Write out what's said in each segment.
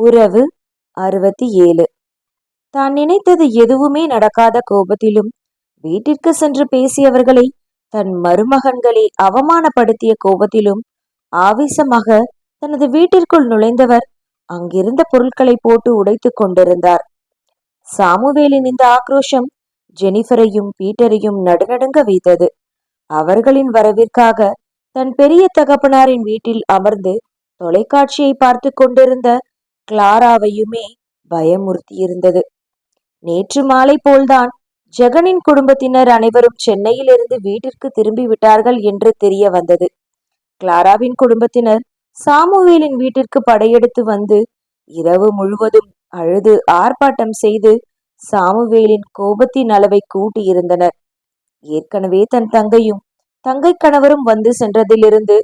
உறவு அறுபத்தி ஏழு. தான் நினைத்தது எதுவுமே நடக்காத கோபத்திலும் வீட்டிற்கு சென்று பேசியவர்களை தன் மருமகன்களை அவமானப்படுத்திய கோபத்திலும் ஆவேசமாக தனது வீட்டிற்குள் நுழைந்தவர் அங்கிருந்த பொருட்களை போட்டு உடைத்துக் கொண்டிருந்தார். சாமுவேலின் இந்த ஆக்ரோஷம் ஜெனிஃபரையும் பீட்டரையும் நடுநடுங்க வைத்தது. அவர்களின் வரவிற்காக தன் பெரிய தகப்பனாரின் வீட்டில் அமர்ந்து தொலைக்காட்சியை பார்த்து கொண்டிருந்த கிளாராவையுமே பயமுறுத்தியிருந்தது. நேற்று மாலை போல்தான் ஜெகனின் குடும்பத்தினர் அனைவரும் சென்னையிலிருந்து வீட்டிற்கு திரும்பி விட்டார்கள் என்று தெரிய வந்தது. கிளாராவின் குடும்பத்தினர் சாமுவேலின் வீட்டிற்கு படையெடுத்து வந்து இரவு முழுவதும் அழுது ஆர்ப்பாட்டம் செய்து சாமுவேலின் கோபத்தின் அளவை கூட்டியிருந்தனர். ஏற்கனவே தன் தங்கையும் தங்கை கணவரும் வந்து சென்றதிலிருந்து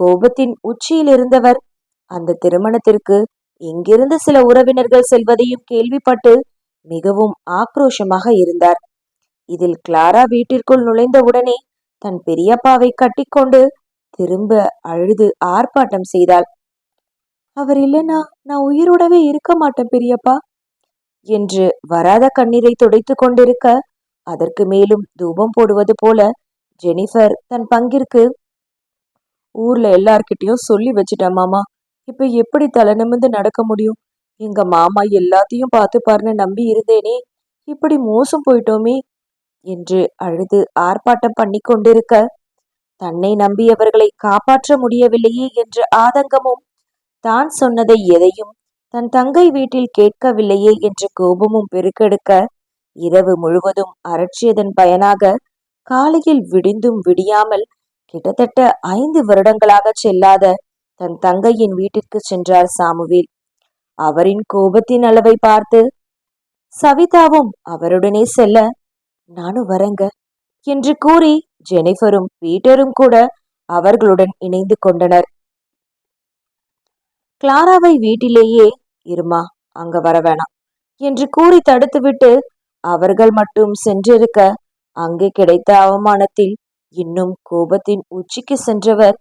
கோபத்தின் உச்சியில் இருந்தவர் அந்த திருமணத்திற்கு இங்கிருந்து சில உறவினர்கள் செல்வதையும் கேள்விப்பட்டு மிகவும் ஆக்ரோஷமாக இருந்தார். இதில் கிளாரா வீட்டிற்குள் நுழைந்தவுடனே தன் பெரியப்பாவை கட்டிக்கொண்டு திரும்ப அழுது ஆர்ப்பாட்டம் செய்தாள். அவர் இல்லைனா நான் உயிரோடவே இருக்க மாட்டேன் பெரியப்பா என்று வராத கண்ணீரை துடைத்து கொண்டிருக்க அதற்கு மேலும் தூபம் போடுவது போல ஜெனிஃபர் தன் பங்கிற்கு ஊர்ல எல்லார்கிட்டயும் சொல்லி வச்சுட்டேன் மாமா. இப்ப எப்படி தலை நிமிந்து நடக்க முடியும்? எங்க மாமா எல்லாத்தையும் பார்த்துப்பாருன்னு நம்பி இருந்தேனே. இப்படி மோசம் போயிட்டோமே என்று அழுது ஆர்ப்பாட்டம் பண்ணி கொண்டிருக்க. தன்னை நம்பியவர்களை காப்பாற்ற முடியவில்லையே என்ற ஆதங்கமும் தான் சொன்னதை எதையும் தன் தங்கை வீட்டில் கேட்கவில்லையே என்ற கோபமும் பெருக்கெடுக்க இரவு முழுவதும் அரற்றியதன் பயனாக காலையில் விடிந்தும் விடியாமல் கிட்டத்தட்ட ஐந்து வருடங்களாக செல்லாத தன் தங்கையின் வீட்டிற்கு சென்றார் சாமுவேல். அவரின் கோபத்தின் அளவை பார்த்து சவிதாவும் அவருடனே செல்ல நானும் வரங்க என்று கூறி ஜெனிஃபரும் பீட்டரும் கூட அவர்களுடன் இணைந்து கொண்டனர். கிளாராவை வீட்டிலேயே இருமா அங்க வர வேணாம் என்று கூறி தடுத்துவிட்டு அவர்கள் மட்டும் சென்றிருக்க அங்கே கிடைத்த அவமானத்தில் இன்னும் கோபத்தின் உச்சிக்கு சென்றவர்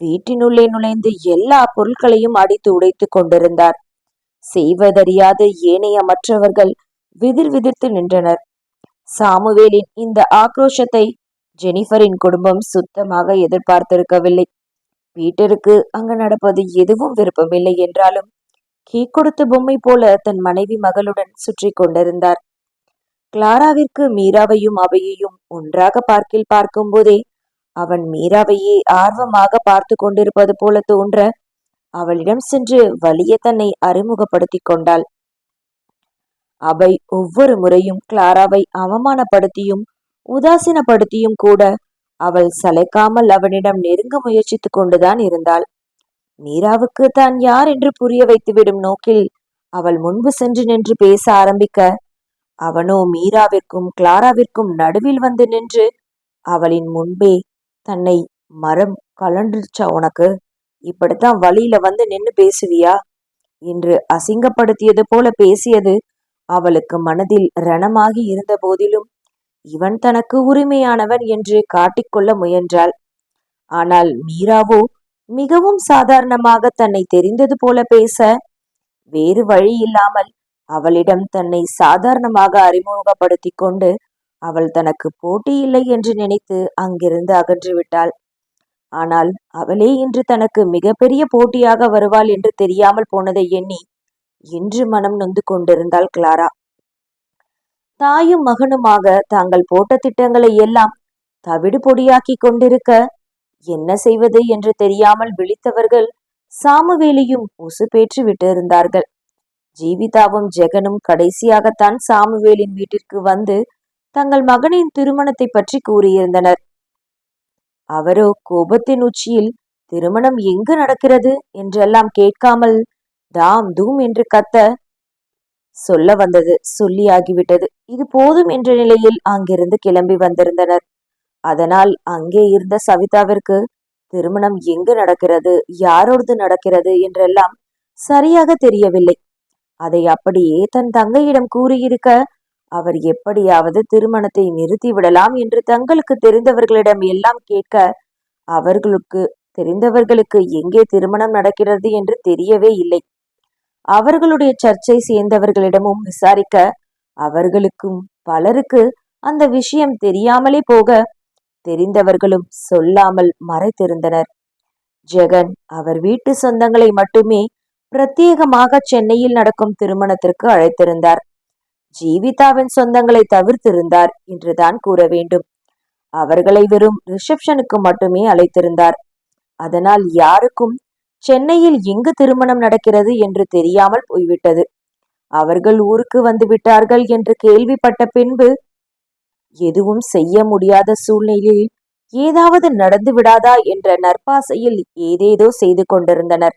வீட்டினுள்ளே நுழைந்து எல்லா பொருட்களையும் அடித்து உடைத்து கொண்டிருந்தார். செய்வதறியாத ஏனைய மற்றவர்கள் விதிர் விதிர்த்து நின்றனர். சாமுவேலின் இந்த ஆக்ரோஷத்தை ஜெனிஃபரின் குடும்பம் சுத்தமாக எதிர்பார்த்திருக்கவில்லை. பீட்டருக்கு அங்கு நடப்பது எதுவும் விருப்பமில்லை என்றாலும் கீ கொடுத்த பொம்மை போல தன் மனைவி மகளுடன் சுற்றி கொண்டிருந்தார். கிளாராவிற்கு மீராவையும் அவையையும் ஒன்றாக பார்க்கில் பார்க்கும்போதே அவன் மீராவையே ஆர்வமாக பார்த்து கொண்டிருப்பது போல தோன்ற அவளிடம் சென்று வலிய தன்னை அறிமுகப்படுத்திக் கொண்டாள். அவை ஒவ்வொரு முறையும் கிளாராவை அவமானப்படுத்தியும் உதாசீனப்படுத்தியும் கூட அவள் சளைக்காமல் அவனிடம் நெருங்க முயற்சித்துக் கொண்டுதான் இருந்தாள். மீராவுக்கு தான் யார் என்று புரிய வைத்துவிடும் நோக்கில் அவள் முன்பு சென்று நின்று பேச ஆரம்பிக்க அவனோ மீராவிற்கும் கிளாராவிற்கும் நடுவில் வந்து நின்று அவளின் முன்பே தன்னை மரம் கலண்டுச்சா உனக்கு? இப்படித்தான் வழியில வந்து நின்னு பேசுவியா? என்று அசிங்கப்படுத்தியது போல பேசியது அவளுக்கு மனதில் ரணமாகி இருந்த போதிலும் இவன் தனக்கு உரிமையானவன் என்று காட்டிக்கொள்ள முயன்றாள். ஆனால் மீராவோ மிகவும் சாதாரணமாக தன்னை தெரிந்தது போல பேச வேறு வழி இல்லாமல் அவளிடம் தன்னை சாதாரணமாக அறிமுகப்படுத்தி கொண்டு அவள் தனக்கு போட்டி இல்லை என்று நினைத்து அங்கிருந்து அகன்று விட்டாள் ஆனால் அவளே இன்று தனக்கு மிகப்பெரிய போட்டியாக வருவாள் என்று தெரியாமல் போனதை எண்ணி இன்று மனம் நொந்து கொண்டிருந்தாள் கிளாரா. தாயும் மகனுமாக தாங்கள் போட்ட திட்டங்களை எல்லாம் தவிடு பொடியாக்கி கொண்டிருக்க என்ன செய்வது என்று தெரியாமல் விழித்தவர்கள் சாமுவேலியும் உசுப்பேற்று விட்டிருந்தார்கள். ஜீவிதாவும் ஜெகனும் கடைசியாகத்தான் சாமுவேலின் வீட்டிற்கு வந்து தங்கள் மகனின் திருமணத்தை பற்றி கூறியிருந்தனர். அவரோ கோபத்தின் உச்சியில் திருமணம் எங்கு நடக்கிறது? என்றெல்லாம் கேட்காமல் தாம் தூம் என்று கத்த சொல்ல வந்தது சொல்லியாகிவிட்டது. இது போதும் என்ற நிலையில் அங்கிருந்து கிளம்பி வந்திருந்தனர். அதனால் அங்கே இருந்த சவிதாவிற்கு திருமணம் எங்கு நடக்கிறது? யாரோடு நடக்கிறது? என்றெல்லாம் சரியாக தெரியவில்லை. அதை அப்படியே தன் தங்கையிடம் கூறியிருக்க அவர் எப்படியாவது திருமணத்தை நிறுத்திவிடலாம் என்று தங்களுக்கு தெரிந்தவர்களிடம் எல்லாம் கேட்க அவர்களுக்கு தெரிந்தவர்களுக்கு எங்கே திருமணம் நடக்கிறது என்று தெரியவே இல்லை. அவர்களுடைய சர்ச்சை சேர்ந்தவர்களிடமும் விசாரிக்க அவர்களுக்கும் பலருக்கு அந்த விஷயம் தெரியாமலே போக தெரிந்தவர்களும் சொல்லாமல் மறைத்திருந்தனர். ஜெகன் அவர் வீட்டு சொந்தங்களை மட்டுமே பிரத்யேகமாக சென்னையில் நடக்கும் திருமணத்திற்கு அழைத்திருந்தார். ஜீவிதாவின் சொந்தங்களை தவிர்த்திருந்தார் என்றுதான் கூற வேண்டும். அவர்களை வெறும் ரிசப்ஷனுக்கு மட்டுமே அழைத்திருந்தார். அதனால் யாருக்கும் சென்னையில் எங்கு திருமணம் நடக்கிறது என்று தெரியாமல் போய்விட்டது. அவர்கள் ஊருக்கு வந்து விட்டார்கள் என்று கேள்விப்பட்ட பின்பு எதுவும் செய்ய முடியாத சூழ்நிலையில் ஏதாவது நடந்து விடாதா என்ற நற்பாசையில் ஏதேதோ செய்து கொண்டிருந்தனர்.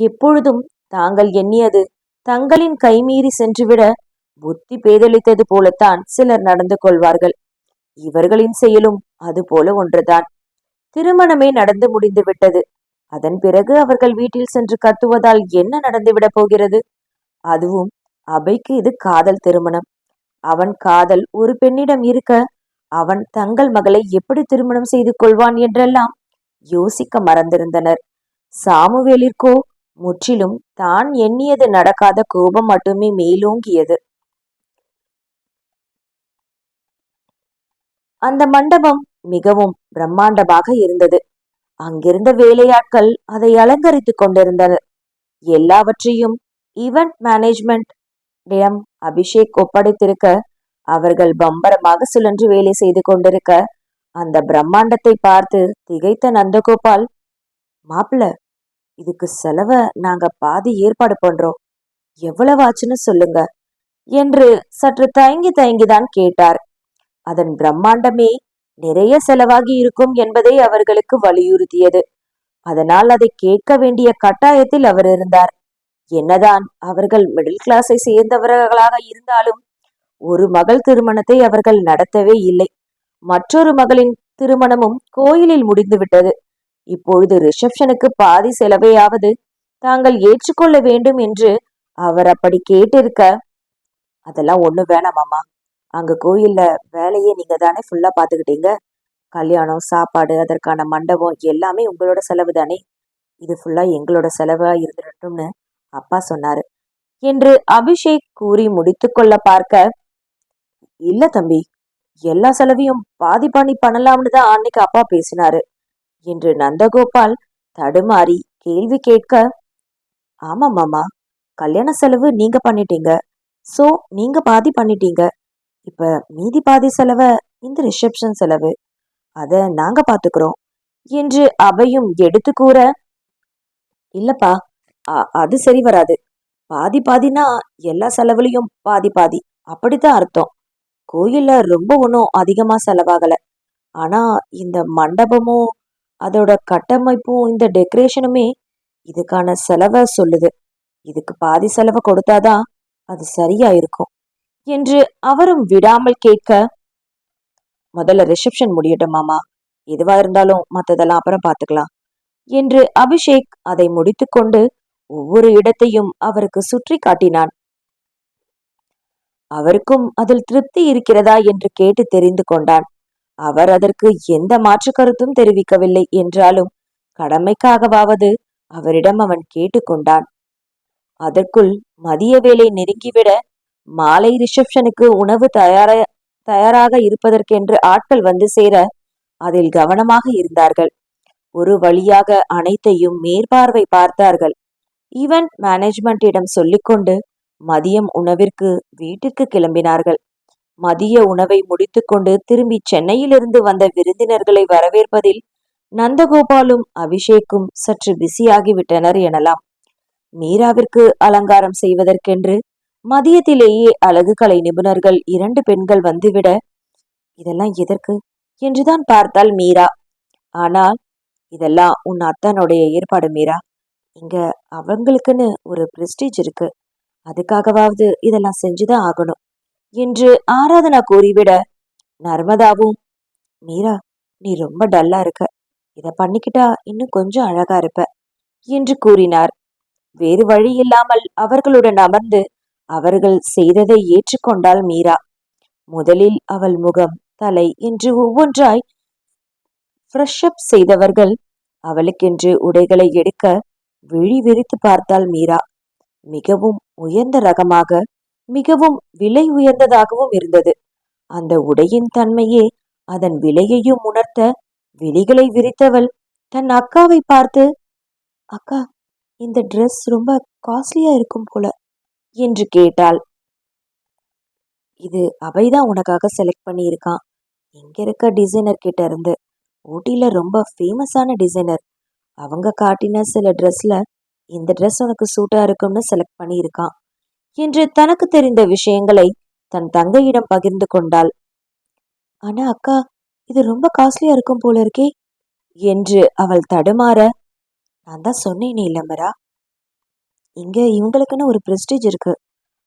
எப்பொழுதும் தாங்கள் எண்ணியது தங்களின் கைமீறி சென்றுவிட புத்தி பேதலித்தது போலத்தான் சிலர் நடந்து கொள்வார்கள். இவர்களின் செயலும் அதுபோல ஒன்றுதான். திருமணமே நடந்து முடிந்து விட்டது அதன் பிறகு அவர்கள் வீட்டில் சென்று கத்துவதால் என்ன நடந்துவிடப் போகிறது? அதுவும் அபைக்கு இது காதல் திருமணம். அவன் காதல் ஒரு பெண்ணிடம் இருக்க அவன் தங்கள் மகளை எப்படி திருமணம் செய்து கொள்வான் என்றெல்லாம் யோசிக்க மறந்திருந்தனர். சாமுவேலிற்கோ முற்றிலும் தான் எண்ணியது நடக்காத கோபம் மட்டுமே மேலோங்கியது. அந்த மண்டபம் மிகவும் பிரம்மாண்டமாக இருந்தது. அங்கிருந்த வேலையாட்கள் அதை அலங்கரித்துக் கொண்டிருந்தனர். எல்லாவற்றையும் ஈவெண்ட் மேனேஜ்மெண்ட் இடம் அபிஷேக் ஒப்படைத்திருக்க அவர்கள் பம்பரமாக சுழன்று வேலை செய்து கொண்டிருக்க அந்த பிரம்மாண்டத்தை பார்த்து திகைத்த நந்தகோபால் மாப்பிள்ள இதுக்கு செலவ நாங்க பாதி ஏற்பாடு பண்றோம். எவ்வளவு ஆச்சுன்னு சொல்லுங்க. என்று சற்று தயங்கி தயங்கிதான் கேட்டார். அதன் பிரம்மாண்டமே நிறைய செலவாகி இருக்கும் என்பதை அவர்களுக்கு வலியுறுத்தியது. அதனால் அதை கேட்க வேண்டிய கட்டாயத்தில் அவர் இருந்தார். என்னதான் அவர்கள் மிடில் கிளாஸை சேர்ந்தவர்களாக இருந்தாலும் ஒரு மகள் திருமணத்தை அவர்கள் நடத்தவே இல்லை. மற்றொரு மகளின் திருமணமும் கோயிலில் முடிந்துவிட்டது. இப்பொழுது ரிசப்ஷனுக்கு பாதி செலவையாவது தாங்கள் ஏற்றுக்கொள்ள வேண்டும் என்று அவர் அப்படி கேட்டிருக்க அதெல்லாம் ஒண்ணு வேணாமாமா அங்க கோயில்ல வேலையே நீங்க தானே ஃபுல்லா பாத்துக்கிட்டீங்க கல்யாணம் சாப்பாடு அதற்கான மண்டபம் எல்லாமே உங்களோட செலவு தானே. இது ஃபுல்லா எங்களோட செலவா இருந்துட்டும்னு அப்பா சொன்னாரு. என்று அபிஷேக் கூறி முடித்துக்கொள்ள பார்க்க இல்ல தம்பி எல்லா செலவையும் பாதி பண்ணி பண்ணலாம்னு தான் அன்னைக்கு அப்பா பேசினாரு. என்று நந்தகோபால் தடுமாறி கேள்வி கேட்க ஆமா மாமா கல்யாண செலவு நீங்க பண்ணிட்டீங்க. சோ நீங்க பாதி பண்ணிட்டீங்க. இப்ப மீதி பாதி செலவை இந்த ரிசப்ஷன் செலவு. அத நாங்க பாத்துக்கிறோம். என்று அவையும் எடுத்து கூற இல்லப்பா அ- அது சரி வராது. பாதி பாதினா எல்லா செலவுலையும் பாதி பாதி. அப்படித்தான் அர்த்தம். கோயில்ல ரொம்ப ஒன்றும் அதிகமா செலவாகல. ஆனா இந்த மண்டபமும் அதோட கட்டமைப்பும் இந்த டெக்கரேஷனுமே இதுக்கான செலவை சொல்லுது. இதுக்கு பாதி செலவை கொடுத்தாதான் அது சரியா இருக்கும் என்று அவரும் விடாமல் கேட்க முதல்ல ரிசப்ஷன் முடியட்டும் மாமா. எதுவா இருந்தாலும் மற்றதெல்லாம் அப்புறம் பார்த்துக்கலாம் என்று அபிஷேக் அதை முடித்துக்கொண்டு ஒவ்வொரு இடத்தையும் அவருக்கு சுற்றி காட்டினான். அவருக்கும் அதில் திருப்தி இருக்கிறதா என்று கேட்டு தெரிந்து கொண்டான். அவர் அதற்கு எந்த மாற்று கருத்தும் தெரிவிக்கவில்லை என்றாலும் கடமைக்காகவாவது அவரிடம் அவன் கேட்டுக்கொண்டான். அதற்குள் மதிய வேலை நெருங்கிவிட மாலை ரிசப்ஷனுக்கு உணவு தயார தயாராக இருப்பதற்கென்று ஆட்கள் வந்து சேர அதில் கவனமாக இருந்தார்கள். ஒரு வழியாக அனைத்தையும் மேற்பார்வை பார்த்தார்கள். ஈவென்ட் மேனேஜ்மெண்டிடம் சொல்லிக்கொண்டு மதியம் உணவிற்கு வீட்டிற்கு கிளம்பினார்கள். மதிய உணவை முடித்துக்கொண்டு திரும்பி சென்னையிலிருந்து வந்த விருந்தினர்களை வரவேற்பதில் நந்தகோபாலும் அபிஷேக்கும் சற்று பிஸியாகிவிட்டனர் எனலாம். மீராவிற்கு அலங்காரம் செய்வதற்கென்று மதியத்திலேயே அழகு கலை நிபுணர்கள் இரண்டு பெண்கள் வந்துவிட இதெல்லாம் எதற்கு என்றுதான் பார்த்தாள் மீரா. ஆனால் இதெல்லாம் உன் அத்தனுடைய ஏற்பாடு மீரா. இங்க அவங்களுக்குன்னு ஒரு பிரஸ்டீஜ் இருக்கு. அதுக்காகவாவது இதெல்லாம் செஞ்சுதான் ஆகணும். என்று ஆராதனா கூறிவிட நர்மதாவும் மீரா நீ ரொம்ப டல்லா இருக்க. இதை பண்ணிக்கிட்டா இன்னும் கொஞ்சம் அழகா இருப்ப என்று கூறினார். வேறு வழி இல்லாமல் அவர்களுடன் அமர்ந்து அவர்கள் செய்ததை ஏற்றுக்கொண்டாள் மீரா. முதலில் அவள் முகம் தலை என்று ஒவ்வொன்றாய் ஃப்ரெஷ் அப் செய்தவர்கள் அவளுக்கென்று உடைகளை எடுக்க விழி விரித்து பார்த்தாள் மீரா. மிகவும் உயர்ந்த ரகமாக மிகவும் விலை உயர்ந்ததாகவும் இருந்தது. அந்த உடையின் தன்மையே அதன் விலையையும் உணர்த்த விழிகளை விரித்தவள் தன் அக்காவை பார்த்து அக்கா இந்த ட்ரெஸ் ரொம்ப காஸ்ட்லியா இருக்கும் போல என்று கேட்டாள். இது அவைதான் உனக்காக செலக்ட் பண்ணியிருக்கான். இங்க இருக்க டிசைனர் கிட்ட இருந்து ஊட்டியில ரொம்ப ஃபேமஸான டிசைனர் அவங்க காட்டின சில ட்ரெஸ்ல இந்த ட்ரெஸ் உனக்கு சூட்டா இருக்கும்னு செலக்ட் பண்ணியிருக்கான். என்று தனக்கு தெரிந்த விஷயங்களை தன் தங்கையிடம் பகிர்ந்து கொண்டாள். ஆனா அக்கா இது ரொம்ப காஸ்ட்லியா இருக்கும் போல இருக்கே என்று அவள் தடுமாற நான் தான் சொன்னேனே இல்லமரா இங்க இவங்களுக்குன்னு ஒரு பிரஸ்டீஜ் இருக்கு.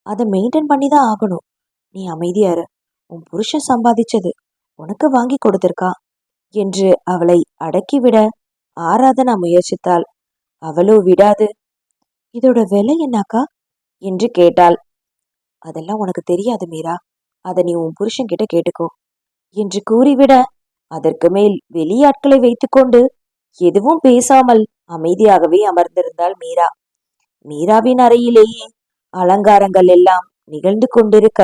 அதை மெயின்டைன் பண்ணி தான் ஆகணும். நீ அமைதியாரு உன் புருஷன் சம்பாதிச்சது உனக்கு வாங்கி கொடுத்திருக்கா என்று அவளை அடக்கிவிட ஆராதனா முயற்சித்தாள். அவளோ விடாது. இதோட விலை என்னக்கா? என்று கேட்டாள். அதெல்லாம் உனக்கு தெரியாது மீரா. அதை நீ உன் புருஷன்கிட்ட கேட்டுக்கோ என்று கூறிவிட அதற்கு மேல் வெளியாட்களை வைத்துக்கொண்டு எதுவும் பேசாமல் அமைதியாகவே அமர்ந்திருந்தாள் மீரா. மீராவின் அறையிலேயே அலங்காரங்கள் எல்லாம் நிகழ்ந்து கொண்டிருக்க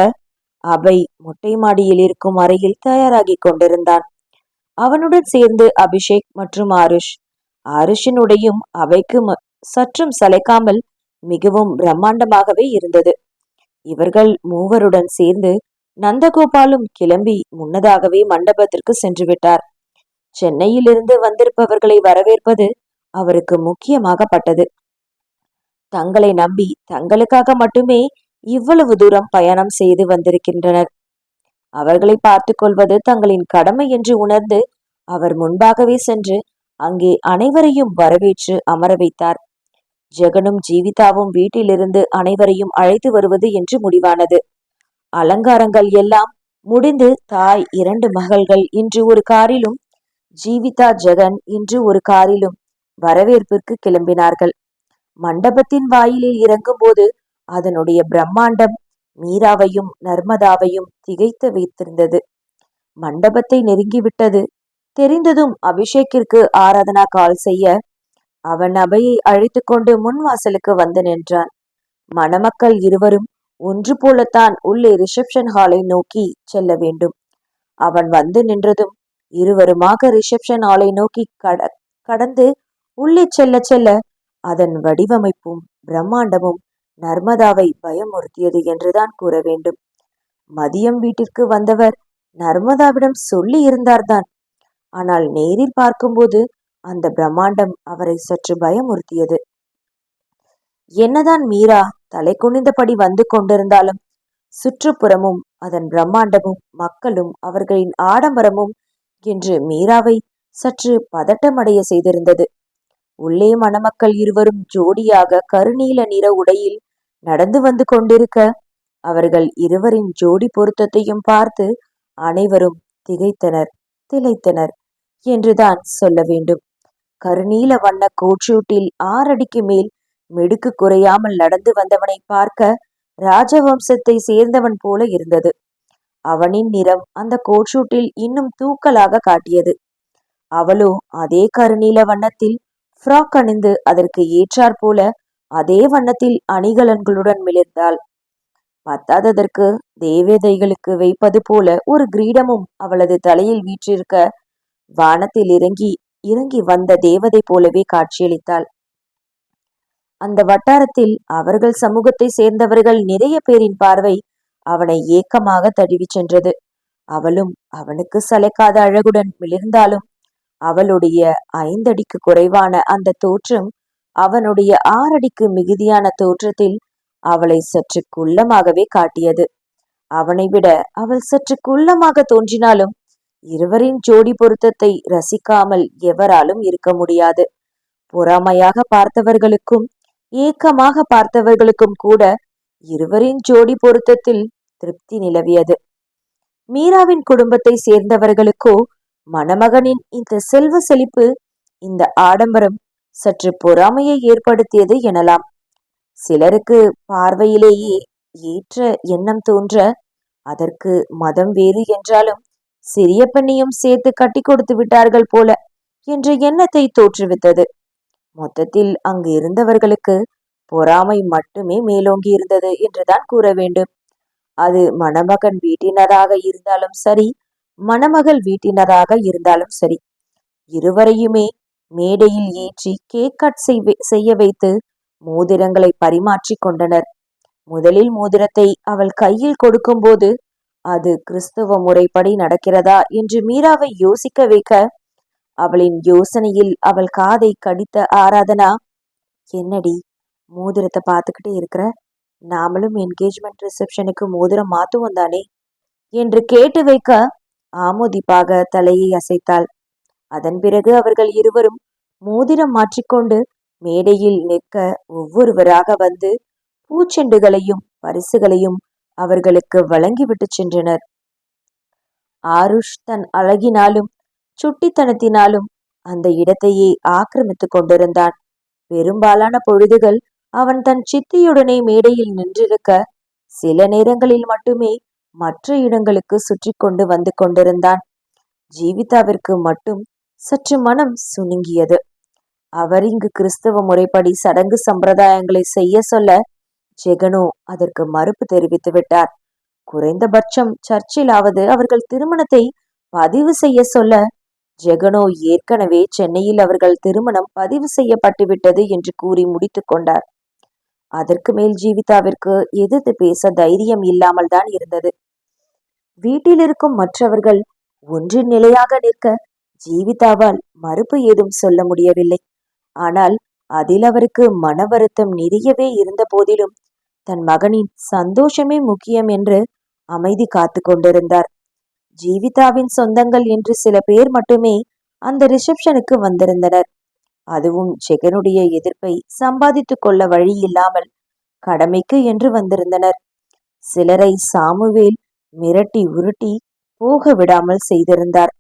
அபை மொட்டை மாடியில் இருக்கும் அறையில் தயாராகி கொண்டிருந்தான். அவனுடன் சேர்ந்து அபிஷேக் மற்றும் ஆருஷ். ஆருஷினுடையும் அவைக்கு சற்றும் சளைக்காமல் மிகவும் பிரம்மாண்டமாகவே இருந்தது. இவர்கள் மூவருடன் சேர்ந்து நந்தகோபாலும் கிளம்பி முன்னதாகவே மண்டபத்திற்கு சென்று விட்டார். சென்னையிலிருந்து வந்திருப்பவர்களை வரவேற்பது அவருக்கு முக்கியமாகப்பட்டது. தங்களை நம்பி தங்களுக்காக மட்டுமே இவ்வளவு தூரம் பயணம் செய்து வந்திருக்கின்றனர். அவர்களை பார்த்து கொள்வது தங்களின் கடமை என்று உணர்ந்து அவர் முன்பாகவே சென்று அங்கே அனைவரையும் வரவேற்று அமர வைத்தார். ஜெகனும் ஜீவிதாவும் வீட்டிலிருந்து அனைவரையும் அழைத்து வருவது என்று முடிவானது. அலங்காரங்கள் எல்லாம் முடிந்து தாய் இரண்டு மகள்கள் இன்று ஒரு காரிலும் ஜீவிதா ஜெகன் இன்று ஒரு காரிலும் வரவேற்பிற்கு கிளம்பினார்கள். மண்டபத்தின் வாயிலில் இறங்கும்போது அதனுடைய பிரம்மாண்டம் மீராவையும் நர்மதாவையும் திகைத்து வைத்திருந்தது. மண்டபத்தை நெருங்கிவிட்டது. தெரிந்ததும் அபிஷேக்கிற்கு ஆராதனா கால் செய்ய அவன் அபையை அழைத்து கொண்டு முன் வாசலுக்கு வந்து நின்றான். மணமக்கள் இருவரும் ஒன்று போலத்தான் உள்ளே ரிசப்ஷன் ஹாலை நோக்கி செல்ல வேண்டும். அவன் வந்து நின்றதும் இருவருமாக ரிசப்ஷன் ஹாலை நோக்கி கட கடந்து உள்ளே செல்ல செல்ல அதன் வடிவமைப்பும் பிரம்மாண்டமும் நர்மதாவை பயமுறுத்தியது என்றுதான் கூற வேண்டும். மதியம் வீட்டிற்கு வந்தவர் நர்மதாவிடம் சொல்லி இருந்தார்தான். ஆனால் நேரில் பார்க்கும்போது அந்த பிரம்மாண்டம் அவரை சற்று பயமுறுத்தியது. என்னதான் மீரா தலை குனிந்தபடி வந்து கொண்டிருந்தாலும் சுற்றுப்புறமும் அதன் பிரம்மாண்டமும் மக்களும் அவர்களின் ஆடம்பரமும் என்று மீராவை சற்று பதட்டமடைய செய்திருந்தது. உள்ளே மணமக்கள் இருவரும் ஜோடியாக கருநீல நிற உடையில் நடந்து வந்து கொண்டிருக்க அவர்கள் இருவரின் ஜோடி பொருத்தத்தையும் பார்த்து அனைவரும் திகைத்தனர் திளைத்தனர் என்றுதான் சொல்ல வேண்டும். கருநீல வண்ண கோட்சூட்டில் ஆறடிக்கு மேல் மெடுக்கு குறையாமல் நடந்து வந்தவனை பார்க்க ராஜவம்சத்தை சேர்ந்தவன் போல இருந்தது. அவனின் நிறம் அந்த கோட்சூட்டில் இன்னும் தூக்கலாக காட்டியது. அவளோ அதே கருநீல வண்ணத்தில் ஃப்ராக் அணிந்து அதற்கு ஏற்றாற் போல அதே வண்ணத்தில் அணிகலன்களுடன் மிளிர்ந்தாள். பத்தாததற்கு தேவதைகளுக்கு வைப்பது போல ஒரு கிரீடமும் அவளது தலையில் வீற்றிருக்க வானத்தில் இறங்கி இறங்கி வந்த தேவதை போலவே காட்சியளித்தாள். அந்த வட்டாரத்தில் அவர்கள் சமூகத்தை சேர்ந்தவர்கள் நிறைய பேரின் பார்வை அவனை ஏக்கமாக தழுவி சென்றது. அவளும் அவனுக்கு சளைக்காத அழகுடன் மிளிர்ந்தாலும் அவளுடைய ஐந்தடிக்கு குறைவான அந்த தோற்றம் அவனுடைய ஆறடிக்கு மிகுதியான தோற்றத்தில் அவளை சற்று குள்ளமாகவே காட்டியது. அவனை விட அவள் சற்று குள்ளமாக தோன்றினாலும் இருவரின் ஜோடி பொருத்தத்தை ரசிக்காமல் எவராலும் இருக்க முடியாது. பொறாமையாக பார்த்தவர்களுக்கும் ஏக்கமாக பார்த்தவர்களுக்கும் கூட இருவரின் ஜோடி பொருத்தத்தில் திருப்தி நிலவியது. மீராவின் குடும்பத்தை சேர்ந்தவர்களுக்கோ மணமகனின் இந்த செல்வ செழிப்பு இந்த ஆடம்பரம் சற்று பொறாமையை ஏற்படுத்தியது எனலாம். சிலருக்கு பார்வையிலேயே ஏற்ற எண்ணம் தோன்ற அதற்கு மதம் வேறு என்றாலும் சிறிய பெண்ணையும் சேர்த்து கட்டி கொடுத்து விட்டார்கள் போல என்ற எண்ணத்தை தோற்றுவித்தது. மொத்தத்தில் அங்கு இருந்தவர்களுக்கு பொறாமை மட்டுமே மேலோங்கி இருந்தது என்றுதான் கூற வேண்டும். அது மணமகன் வீட்டினராக இருந்தாலும் சரி மணமகள் வீட்டினராக இருந்தாலும் சரி. இருவரையுமே மேடையில் ஏற்றி கேக் கட் செய்வ- செய்ய வைத்து மோதிரங்களை பரிமாற்றிக் கொண்டனர். முதலில் மோதிரத்தை அவள் கையில் கொடுக்கும்போது அது கிறிஸ்துவ முறைப்படி நடக்கிறதா என்று மீராவை யோசிக்க வைக்க அவளின் யோசனையில் அவள் காதை கடித்த ஆராதனா என்னடி மோதிரத்தை பார்த்துக்கிட்டே இருக்கிற? நாமளும் என்கேஜ்மெண்ட் ரிசப்ஷனுக்கு மோதிரம் மாத்துவோம் தானே என்று கேட்டு வைக்க ஆமோதிப்பாக தலையை அசைத்தாள். அதன் பிறகு அவர்கள் இருவரும் மோதிரம் மாற்றிக்கொண்டு மேடையில் நிற்க ஒவ்வொருவராக வந்து பூச்செண்டுகளையும் பரிசுகளையும் அவர்களுக்கு வழங்கிவிட்டு சென்றனர். ஆருஷ் தன் அழகினாலும் சுட்டித்தனத்தினாலும் அந்த இடத்தையே ஆக்கிரமித்துக் கொண்டிருந்தான். பெரும்பாலான பொழுதுகள் அவன் தன் சித்தியுடனே மேடையில் நின்றிருக்க சில நேரங்களில் மட்டுமே மற்ற இடங்களுக்கு சுற்றி கொண்டு வந்து கொண்டிருந்தான். ஜீவிதாவிற்கு மட்டும் சற்று மனம் சுணுங்கியது. அவர் இங்கு கிறிஸ்தவ முறைப்படி சடங்கு சம்பிரதாயங்களை செய்ய சொல்ல ஜெகனோ அதற்கு மறுப்பு தெரிவித்து விட்டார். குறைந்தபட்சம் சர்ச்சிலாவது அவர்கள் திருமணத்தை பதிவு செய்ய சொல்ல ஜெகனோ ஏற்கனவே சென்னையில் அவர்கள் திருமணம் பதிவு செய்யப்பட்டு விட்டது என்று கூறி முடித்துக் கொண்டார். அதற்கு மேல் ஜீவிதாவிற்கு எதிர்த்து பேச தைரியம் இல்லாமல் தான் இருந்தது. வீட்டில் இருக்கும் மற்றவர்கள் ஒன்றின் நிலையாக நிற்க ஜீவிதாவால் மறுப்பு ஏதும் சொல்ல முடியவில்லை. ஆனால் அதில் அவருக்கு மன வருத்தம் நிறையவே இருந்த போதிலும் தன் மகனின் சந்தோஷமே முக்கியம் என்று அமைதி காத்து கொண்டிருந்தார். ஜீவிதாவின் சொந்தங்கள் என்று சில பேர் மட்டுமே அந்த ரிசப்ஷனுக்கு வந்திருந்தனர். அதுவும் ஜெகனுடைய எதிர்ப்பை சம்பாதித்துக் கொள்ள வழி இல்லாமல் கடமைக்கு என்று வந்திருந்தனர். சிலரை சாமுவேல் மிரட்டி உருட்டி போக விடாமல் செய்திருந்தார்.